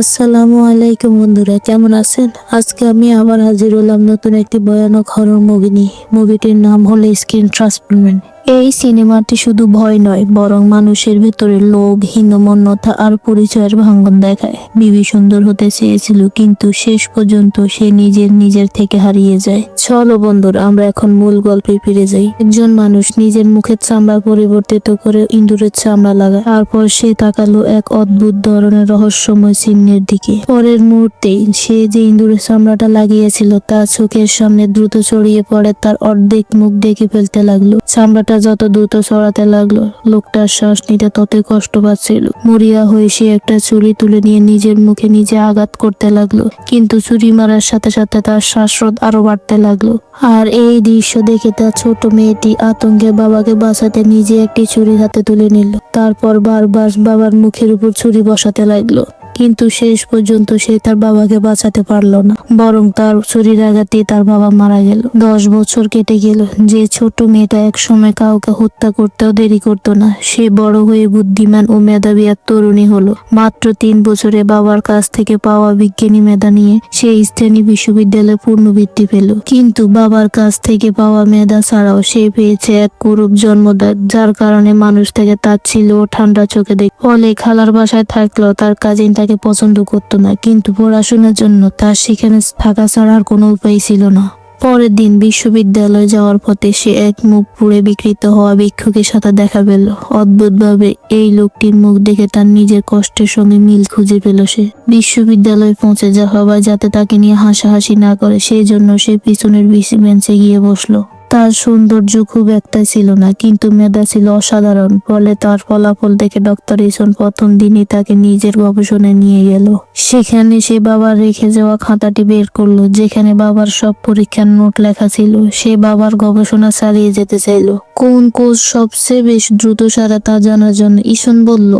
আসসালামু আলাইকুম বন্ধুরা, কেমন আছেন? আজকে আমি আবার হাজির হলাম নতুন একটি ভয়ানক হরর মুভি নিয়ে। মুভিটির নাম হলো স্ক্রিন ট্রান্সফরমেন্ট এই সিনেমাটি শুধু ভয় নয়, বরং মানুষের ভেতরে লোভ, হীনমন্যতা আর পরিচয়ের ভাঙ্গন দেখায়। বিবি সুন্দর হতে চেয়েছিল, কিন্তু শেষ পর্যন্ত সে নিজের নিজের থেকে হারিয়ে যায়। চলো বন্ধুরা, আমরা এখন মূল গল্পে ফিরে যাই। একজন মানুষ নিজের মুখের চামড়া পরিবর্তিত করে ইঁদুরের চামড়া লাগায়, তারপর সে তাকালো এক অদ্ভুত ধরনের রহস্যময় চিহ্নের দিকে। পরের মুহূর্তেই সে যে ইঁদুরের চামড়াটা লাগিয়েছিল তার চোখের সামনে দ্রুত ছড়িয়ে পড়ে, তার অর্ধেক মুখ দেখে ফেলতে লাগল। চামড়াটা যত দ্রুত ছড়াতে লাগল, লোকটার শ্বাস নিতে ততই কষ্ট পাচ্ছিল। মরিয়া হয়ে সে একটা ছুরি তুলে নিয়ে নিজের মুখে নিজে আঘাত করতে লাগল, কিন্তু ছুরি মারার সাথে সাথে তার শ্বাসরোধ আরও বাড়তে লাগল। আর এই দৃশ্য দেখে তার ছোট মেয়েটি আতঙ্কে বাবাকে বাঁচাতে নিজে একটি ছুরি হাতে তুলে নিল, তারপর বারবার বাবার মুখের উপর ছুরি বসাতে লাগল। কিন্তু শেষ পর্যন্ত সে তার বাবাকে বাঁচাতে পারল না। বরং তার শরীর আঘাতে তার বাবা মারা গেল। দশ বছর কেটে গেল। যে ছোট মেয়েটা এক সময় কাউকে হত্যা করতেও দেরি করতো না, সে বড় হয়ে বুদ্ধিমান ও মেধাবী এক তরুণী হলো। মাত্র তিন বছরে বাবার কাছ থেকে পাওয়া বিজ্ঞানী মেধা নিয়ে সে স্থানীয় বিশ্ববিদ্যালয়ে পূর্ণবৃত্তি পেল। কিন্তু বাবার কাছ থেকে পাওয়া মেধা ছাড়াও সে পেয়েছে এক কুরূপ জন্মদান, যার কারণে মানুষ থেকে তার ছিল ও ঠান্ডা চোখে দেখ। ফলে খালার বাসায় থাকলেও তার কাজিন তাকে পছন্দ করতো না, কিন্তু পড়াশোনার জন্য তার সেখানে থাকা ছাড়ার কোনো উপায় ছিল না। পরের দিন বিশ্ববিদ্যালয়ে যাওয়ার পথে সে এক মুখ পুড়ে বিকৃত হওয়া ভিক্ষুকের সাথে দেখা পেল। অদ্ভুতভাবে এই লোকটির মুখ দেখে তার নিজের কষ্টের সঙ্গে মিল খুঁজে পেল সে। বিশ্ববিদ্যালয়ে পৌঁছে যা সবাই যাতে তাকে নিয়ে হাসাহাসি না করে, সেই জন্য সে পিছনের বিসি বেঞ্চে গিয়ে বসল। তার সৌন্দর্য খুব একটা ছিল না, কিন্তু মেধা ছিল অসাধারণ। ফলে তার ফলাফল দেখে ডক্টর ইসন প্রথম দিনই তাকে নিজের গবেষণায় নিয়ে গেল। সেখানে সে বাবার রেখে যাওয়া খাতাটি বের করল, যেখানে বাবার সব পরীক্ষার নোট লেখা ছিল। সে বাবার গবেষণা চালিয়ে যেতে চাইলো। কোন কোষ সবচেয়ে বেশ দ্রুত সারা তা জানার জন্য ইসন বলল,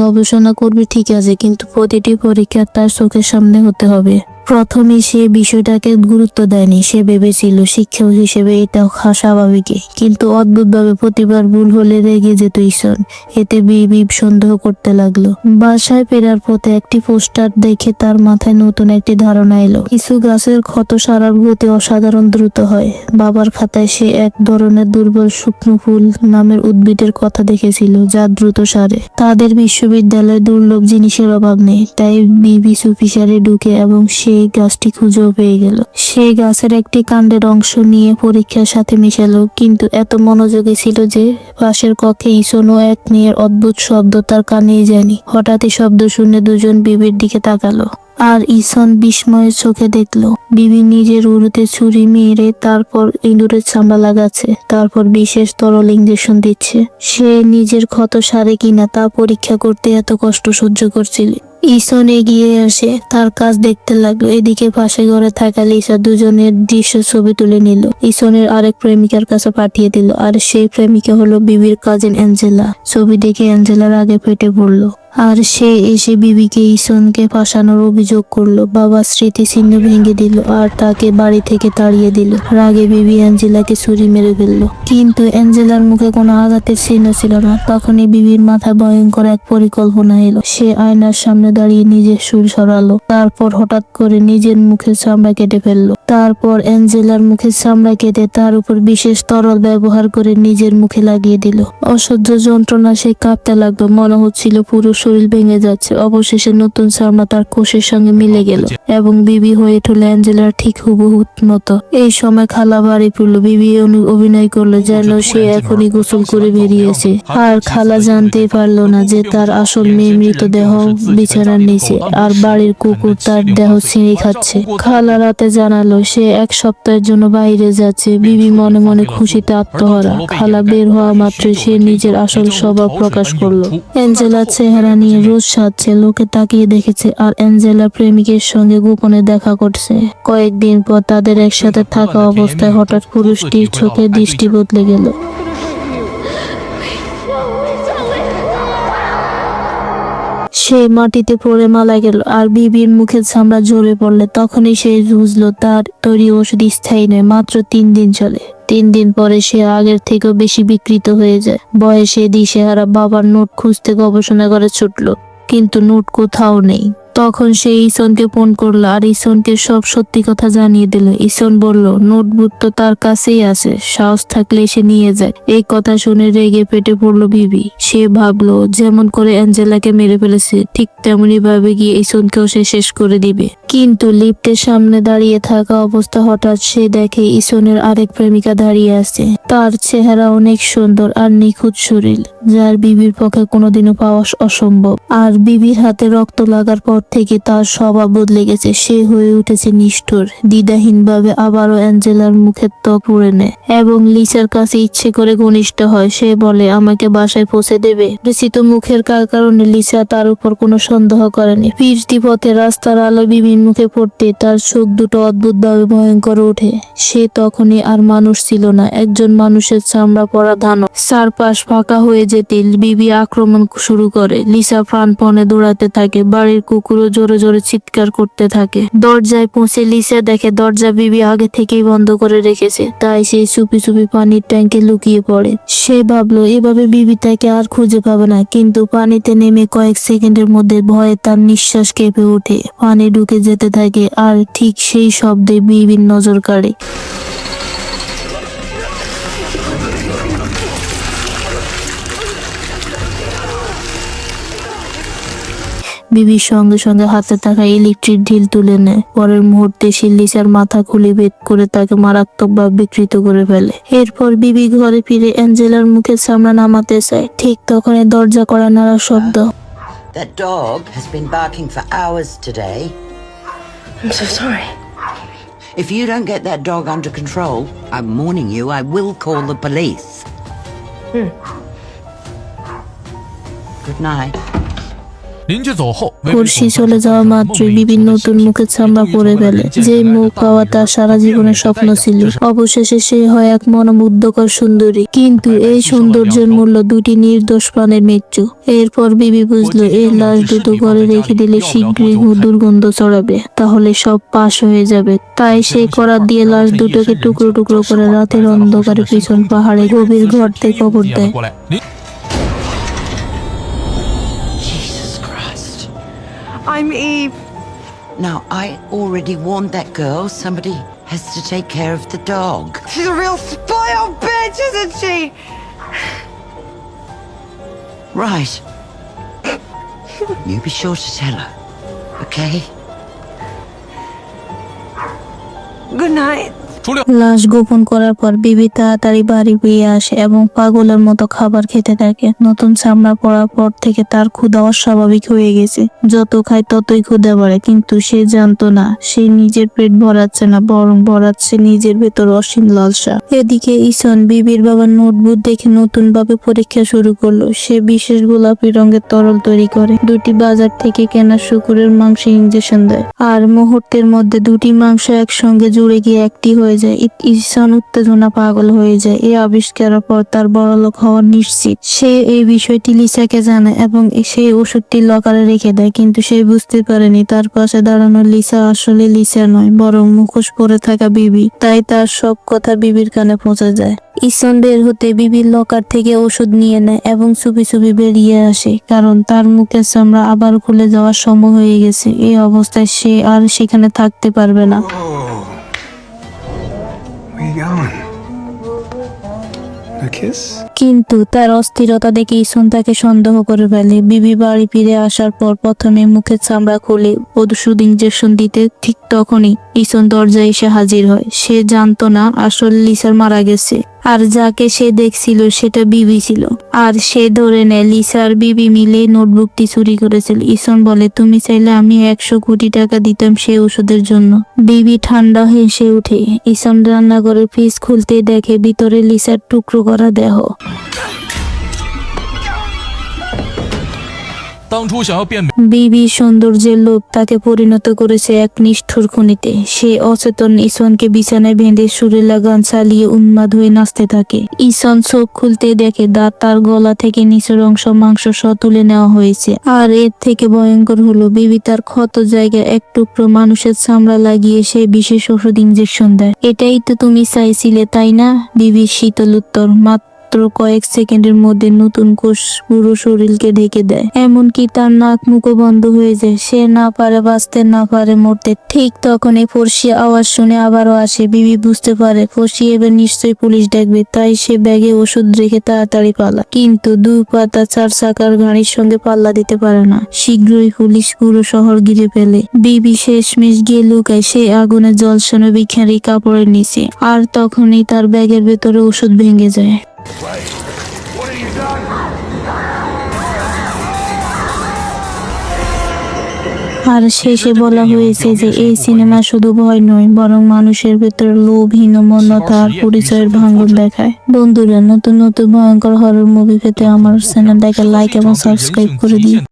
গবেষণা করবে ঠিক আছে, কিন্তু প্রতিটি পরীক্ষা তার চোখের সামনে হতে হবে। প্রথমে সে বিষয়টাকে গুরুত্ব দেয়নি। সে ভেবেছিল শিক্ষক হিসেবে এটা স্বাভাবিকই কিন্তু অদ্ভুতভাবে প্রতিবার ভুল হলে রেগে যেত ঈশ্বর। এতে বিবি সন্দেহ করতে লাগল। বাসায় ফেরার পথে একটি পোস্টার দেখে তার মাথায় নতুন একটি ধারণা এলো। কিছু গাছের ক্ষত সারার গতি অসাধারণ দ্রুত হয়। বাবার খাতায় সে এক ধরনের দুর্বল শুকনো ফুল নামের উদ্ভিদের কথা দেখেছিল, যা দ্রুত সারে। তাদের বিশ্ববিদ্যালয়ে দুর্লভ জিনিসের অভাব নেই, তাই বিবি সুফিসারে ঢুকে এবং সেই গাছটি খুঁজেও পেয়ে গেল। সে গাছের একটি কাণ্ডের অংশ নিয়ে পরীক্ষার সাথে মিশালো, কিন্তু এত মনোযোগী ছিল যে পাশের কক্ষে ইসনও এক মেয়ের অদ্ভুত শব্দ তার কানেই যায়নি। হঠাৎই শব্দ শুনে দুজন বিবির দিকে তাকালো আর ইসন বিস্ময়ের চোখে দেখল, বিবি নিজের উরুতে ছুরি মেরে তারপর ইঁদুরের চামড়া লাগাচ্ছে, তারপর বিশেষ তরল ইঞ্জেকশন দিচ্ছে। সে নিজের ক্ষত সারে কিনা তা পরীক্ষা করতে এত কষ্ট সহ্য করছিল। ইসন এগিয়ে আসে তার কাজ দেখতে লাগল। এদিকে পাশে ঘরে থাকা লিসা দুজনের দৃশ্য ছবি তুলে নিল। ইসনের আরেক প্রেমিকার কাছে পাঠিয়ে দিল। আর সেই প্রেমিকা হলো বিবির কাজিন অ্যাঞ্জেলা ছবি দেখে অ্যাঞ্জেলার আগে ফেটে পড়ল। আর সে এসে বিবিকে ইসনকে ফাঁসানোর অভিযোগ করল। বাবা স্মৃতি চিহ্ন ভেঙে দিল আর তাকে বাড়ি থেকে তাড়িয়ে দিল। রাগে বিবি অ্যাঞ্জেলাকে ছুরি মেরে ফেলল। কিন্তু অ্যাঞ্জেলার মুখে কোনো আঘাতের চিহ্ন ছিল না। তখনই বিবির মাথায় ভয়ঙ্কর এক পরিকল্পনা এলো। সে আয়নার সামনে দাঁড়িয়ে নিজের সুর সরালো। তারপর হঠাৎ করে নিজের মুখের চামড়া কেটে ফেলল। তারপর অ্যাঞ্জেলার মুখের চামড়া কেটে তার উপর বিশেষ তরল ব্যবহার করে নিজের মুখে লাগিয়ে দিল। অসহ্য যন্ত্রণা সে কাঁপতে লাগল। মনে হচ্ছিল পুরো শরীর ভেঙে যাচ্ছে। অবশেষে নতুন চামড়া তার কোষের সঙ্গে মিলে গেল এবং বিবি হয়ে উঠল অ্যাঞ্জেলার ঠিক হুবহু মতো। এই সময় খালা বাড়ি পড়ল বিবি অভিনয় করল যেন সে এখনই গোসল করে বেরিয়েছে। আর খালা জানতেই পারল না যে তার আসল মেয়ে মৃতদেহ বিছানার নিচে, আর বাড়ির কুকুর তার দেহ ছিঁড়ে খাচ্ছে। খালা রাতে জানালো, সে এক সপ্তাহের জন্য বাইরে যাচ্ছে। বিবি মনে মনে খুশিতে আত্মহারা। খালা বের হওয়া মাত্র সে নিজের আসল স্বভাব প্রকাশ করল। অ্যাঞ্জেলার চেহারা নিয়ে রোজ সাজছে, লোকে তাকিয়ে দেখেছে আর অ্যাঞ্জেলা প্রেমিকের সঙ্গে গোপনে দেখা করছে। কয়েকদিন পর তাদের একসাথে থাকা অবস্থায় হঠাৎ পুরুষটির চোখে দৃষ্টি বদলে গেল। সে মাটিতে পড়ে মারা গেল আর বিবির মুখে চামড়া ঝরে পড়লে তখনই সে বুঝলো তার তৈরি ওষুধ স্থায়ী নয়, মাত্র তিন দিন চলে। তিন দিন পরে সে আগের থেকেও বেশি বিকৃত হয়ে যায়। বয়সে দিশেহারা বাবার নোট খুঁজতে গবেষণা করে ছুটলো, কিন্তু নোট কোথাও নেই। তখন সে ইসনকে ফোন করল আর ইসনকে সব সত্যি কথা জানিয়ে দিল। ইসন বলল, নোটবুক তো তার কাছেই আছে, সাহস থাকলে সে নিয়ে যায়। এই কথা শুনে রেগে পেটে পড়ল বিবি। সে ভাবলো, যেমন করে অ্যাঞ্জেলাকে মেরে ফেলেছে, ঠিক তেমনি ভাবে গিয়ে ইসনকেও সে শেষ করে দিবে। কিন্তু লিফটের সামনে দাঁড়িয়ে থাকা অবস্থা হঠাৎ সে দেখে ইসনের আরেক প্রেমিকা দাঁড়িয়ে আছে। তার চেহারা অনেক সুন্দর আর নিখুঁত শরীর, যার বিবির পক্ষে কোনোদিনও পাওয়া অসম্ভব। আর বিবির হাতে রক্ত লাগার পর থেকে তার স্বভাব বদলে গেছে। সে হয়ে উঠেছে নিষ্ঠুর, দ্বিধাহীনভাবে আবারও অ্যাঞ্জেলার মুখের ত্বক পুড়ে নেয় এবং লিসার কাছে ইচ্ছে করে ঘনিষ্ঠ হয়। সে বলে, আমাকে বাসায় পৌঁছে দেবে? পরিচিত মুখের কার কারণে লিসা তার উপর কোনো সন্দেহ করেনি। ফিরতি পথে রাস্তার আলো বিবির মুখে পড়তে তার চোখ দুটো অদ্ভুতভাবে ভয়ঙ্কর ওঠে। সে তখনই আর মানুষ ছিল না, একজন মানুষের চামড়া পরা ধান। চারপাশ ফাঁকা হয়ে যেতে বিবি আক্রমণ শুরু করে। লিসা প্রাণপণে দৌড়াতে থাকে। বাড়ির কুকুরও জোরে জোরে চিৎকার করতে থাকে। দরজায় পৌঁছে লিসা দেখে দরজা বিবি আগে থেকেই বন্ধ করে রেখেছে। তাই সে চুপি চুপি পানির ট্যাঙ্কে লুকিয়ে পড়ে। সে ভাবলো, এভাবে বিবি তাকে আর খুঁজে পাবে না। কিন্তু পানিতে নেমে কয়েক সেকেন্ডের মধ্যে ভয়ে তার নিঃশ্বাস কেঁপে ওঠে। পানি ঢুকে যেতে থাকে, আর ঠিক সেই শব্দে বিবির নজর কাড়ে। বিবির সঙ্গে সঙ্গে হাতে থাকা ইলেকট্রিক ঢিল তুলে নেয় পরের মুহূর্তে সে লিসার মাথা খুলে বেদ করে তাকে মারাত্মকভাবে বিকৃত করে ফেলে এরপর বিবি ঘরে ফিরে অ্যাঞ্জেলার মুখে সামনে নামাতে চায় ঠিক তখনই দরজা করা নাড়া শব্দ That dog has been barking for hours today. I'm so sorry. If you don't get that dog under control, I'm warning you, I will call the police. Hmm. Good night. চলে যাওয়া মাত্রই বিবিন নতুন মুখে চামড়া পরে ফেলে যে মুখ পাওয়া তার সারা জীবনের স্বপ্ন ছিল। অবশেষে সে হয় এক মনোমুগ্ধকর সুন্দরী। কিন্তু এই সৌন্দর্যের মূল্য দুটি নির্দোষ প্রাণের মৃত্যু। এরপর বিবি বুঝলো এই লাশ দুটো ঘরে রেখে দিলে শীঘ্রই দুর্গন্ধ ছড়াবে। তাহলে সব পাশ হয়ে যাবে। তাই সেই করার দিয়ে লাশ দুটোকে টুকরো টুকরো করে রাতের অন্ধকারে পিছন পাহাড়ে গভীর ঘর থেকে কবর দেয়। I'm Eve. Now, I already warned that girl somebody has to take care of the dog. She's a real spoiled bitch, isn't she? Right. You be sure to tell her, okay? Good night. লাশ গোপন করার পর বিবি তাড়াতাড়ি বাড়ি ফিরে আসে এবং পাগলের মতো খাবার খেতে থাকে। নতুন চামড়া পড়ার পর থেকে তার ক্ষুধা অস্বাভাবিক হয়ে গেছে। যত খায় ততই ক্ষুধা বাড়ে, কিন্তু সে জানতো না, সে নিজের পেট ভরাচ্ছে না, বরং ভরাচ্ছে নিজের ভেতর অসীম লালসা। এদিকে ইসন বিবির বাবার নোটবুক দেখে নতুন ভাবে পরীক্ষা শুরু করল। সে বিশেষ গোলাপি রঙের তরল তৈরি করে। দুটি বাজার থেকে কেনা শুকুরের মাংস ইঞ্জেকশন দেয়। আর মুহূর্তের মধ্যে দুটি মাংস একসঙ্গে জুড়ে গিয়ে একটি হয়ে যায় ঈশান উত্তেজনা পাগল হয়ে যায়। এই আবিষ্কারের পর তার বড়লোক হওয়ার নিশ্চিত। সে এই বিষয়টি লিসাকে জানায় এবং সেই ওষুধটি লকারে রেখে দেয়, কিন্তু সে বুঝতে পারেনি তার পাশে দাঁড়ানো লিসা আসলে লিসা নয়, বরং মুখোশ পরে থাকা বিবি। তাই তার সব কথা বিবির কানে পৌঁছে যায়। ইসন বের হতে বিবির লকার থেকে ওষুধ নিয়ে নেয় এবং চুপি চুপি বেরিয়ে আসে, কারণ তার মুখের চামড়া আবার খুলে যাওয়ার সময় হয়ে গেছে। এই অবস্থায় সে আর সেখানে থাকতে পারবে না। কিন্তু তার অস্থিরতা দেখে ইসুন তাকে সন্দেহ করে ফেলে। বিবি বাড়ি ফিরে আসার পর প্রথমে মুখের চামড়া খুলে ওষুধ ইঞ্জেকশন দিতে ঠিক তখনই ইসন দরজায় এসে হাজির হয়। সে জানতো না আসল লিসার মারা গেছে। আর যাকে সে দেখছিল সেটা বিবি ছিল। আর সে ধরে নেয়, লিসা আর বিবি মিলে নোটবুকটি চুরি করেছিল। ইসন বলে, তুমি চাইলে আমি একশো কোটি টাকা দিতাম সে ওষুধের জন্য। বিবি ঠান্ডা হেসে উঠে ইসন রান্নাঘরের ফ্রিজ খুলতে দেখে ভিতরে লিসার টুকরো করা দেহ। 当初想要变美， বিবি সৌন্দর্যের লোভ তাকে পরিণত করেছে এক নিষ্ঠুর খুনিতে সে অচেতন ইসনকে বিছানায় বেঁধে সুরে লাগান চালিয়ে উন্মাদ হয়ে নাচতে থাকে ইসন চোখ খুলতে দেখে দাঁত তার গলা থেকে নিচের অংশ মাংস সহ তুলে নেওয়া হয়েছে আর এর থেকে ভয়ঙ্কর হলো বিবি তার ক্ষত জায়গায় এক টুকরো মানুষের চামড়া লাগিয়ে সেই বিশেষ ওষুধ ইঞ্জেকশন দেয় এটাই তো তুমি চাইছিলে তাই না বিবির শীতল উত্তর মাত্র মাত্র কয়েক সেকেন্ডের মধ্যে নতুন কোষ পুরো শরীরকে ঢেকে দেয়। এমনকি তার নাক মুখও বন্ধ হয়ে যায়। সে না পারে বাঁচতে, না পারে মরতে। ঠিক তখনই ফর্সি আওয়াজ শুনে আবারও আসে। বিবি বুঝতে পারে ফর্সি এবার নিশ্চয়ই পুলিশ ডাকবে তাই সে ব্যাগে ওষুধ রেখে তাড়াতাড়ি পালা। কিন্তু দু পাতা চার চাকার গাড়ির সঙ্গে পাল্লা দিতে পারে না। শীঘ্রই পুলিশ পুরো শহর ঘিরে ফেলে। বিবি শেষমেশ গিয়ে লুকায় সে আগুনে জলসানো বিখারি কাপড়ের নিচে। আর তখনই তার ব্যাগের ভেতরে ওষুধ ভেঙে যায়। আর শেষে বলা হয়েছে যে এই সিনেমা শুধু ভয় নয়, বরং মানুষের ভেতর লোভ হীনমন্যতা আর পরিচয়ের ভাঙন দেখায়। বন্ধুরা, নতুন নতুন ভয়ঙ্কর হরর মুভি পেতে আমার চ্যানেলটাকে লাইক এবং সাবস্ক্রাইব করে দিন।